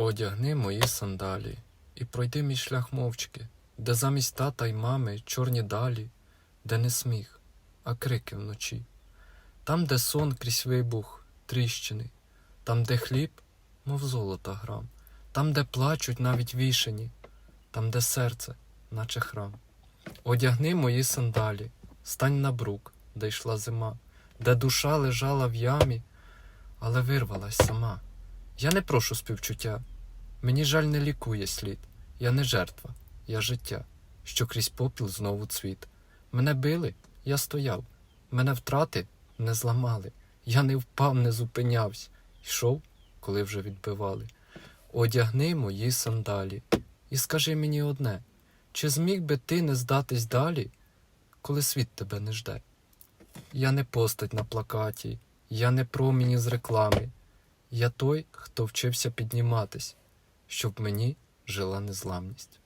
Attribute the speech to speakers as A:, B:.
A: Одягни мої сандалі і пройди мій шлях мовчки, де замість тата й мами чорні далі, де не сміх, а крики вночі. Там, де сон крізь вибух, тріщини, там, де хліб, мов золота грам, там, де плачуть навіть вішені, там, де серце, наче храм. Одягни мої сандалі, стань на брук, де йшла зима, де душа лежала в ямі, але вирвалась сама. Я не прошу співчуття. Мені жаль не лікує слід. Я не жертва, я життя, що крізь попіл знову цвіт. Мене били, я стояв. Мене втрати не зламали. Я не впав, не зупинявся. Йшов, коли вже відбивали. Одягни мої сандалі і скажи мені одне: чи зміг би ти не здатись далі, коли світ тебе не жде? Я не постать на плакаті, я не промені з реклами. Я той, хто вчився підніматись, щоб мені жила незламність.